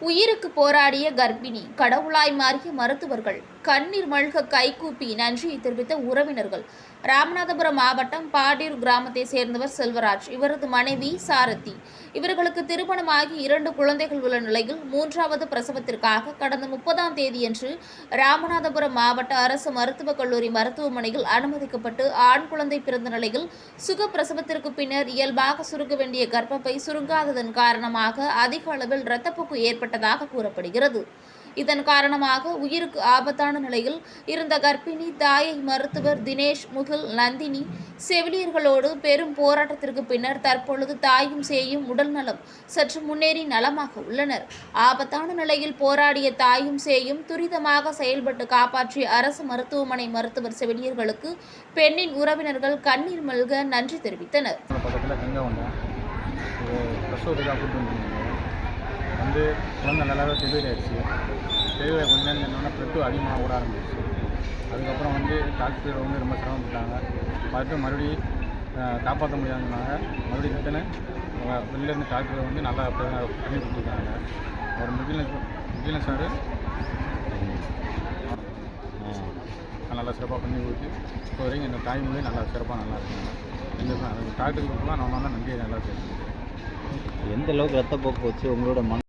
உயிருக்கு போராடிய கர்ப்பிணி கடவுளாய் மாறிய மருத்துவர்கள் கண்ணீர் மல்க கைகூப்பி நன்றியை தெரிவித்த உறவினர்கள். ராமநாதபுரம் மாவட்டம் பாடீர் கிராமத்தை சேர்ந்தவர் செல்வராஜ் இவரது மனைவி சாரதி. இவர்களுக்கு திருமணமாகி இரண்டு குழந்தைகள் உள்ள நிலையில் மூன்றாவது பிரசவத்திற்காக கடந்த முப்பதாம் தேதியன்று ராமநாதபுரம் மாவட்ட அரசு மருத்துவக் கல்லூரி மருத்துவமனையில் அனுமதிக்கப்பட்டு ஆண் குழந்தை பிறந்த நிலையில் சுக பிரசவத்திற்கு பின்னர் இயல்பாக சுருங்க வேண்டிய கர்ப்பப்பை சுருங்காததன் காரணமாக அதிக அளவில் இரத்தப்போக்கு ஏற்பட்டதாக கூறப்படுகிறது. இதன் காரணமாக உயிருக்கு ஆபத்தான நிலையில் இருந்த கர்ப்பிணி தாயை மருத்துவர் தினேஷ் முகில் நந்தினி செவிலியர்களோடு பெரும் போராட்டத்திற்கு பின்னர் தற்பொழுது தாயும் சேயும் உடல் நலம் சற்று முன்னேறி நலமாக உள்ளனர். ஆபத்தான நிலையில் போராடிய தாயும் சேயும் துரிதமாக செயல்பட்டு காப்பாற்றிய அரசு மருத்துவமனை மருத்துவர் செவிலியர்களுக்கு பெண்ணின் உறவினர்கள் கண்ணீர் மல்க நன்றி தெரிவித்தனர். வந்து குழந்தை நல்லாவே டெலிவரி ஆயிடுச்சு டெலிவரி கொஞ்ச நேரம் என்னென்னா ப்ளட்டு அதிகமாக ஓட ஆரம்பிச்சிச்சு அதுக்கப்புறம் வந்து டாக்டர் வந்து ரொம்ப சிரமப்பட்டாங்க. பார்த்து மறுபடியும் காப்பாற்ற முடியாதுனாங்க மறுபடியும் ரிட்டனு வெளிலேருந்து டாக்டர் வந்து நல்லா பண்ணி கொடுத்துருக்காங்க. ஒரு முகிலன் முகிலன் சார் நல்லா சிறப்பாக பண்ணி கொடுத்து இப்போ வரைக்கும் இந்த தாய்மொழி நல்லா சிறப்பாக நல்லா இருக்குங்க. இந்த டாக்டருக்கு நான் நல்லா நன்றியை நல்லா தெரியும் எந்த அளவுக்கு ரத்தப்போக்கு வச்சு உங்களோட மன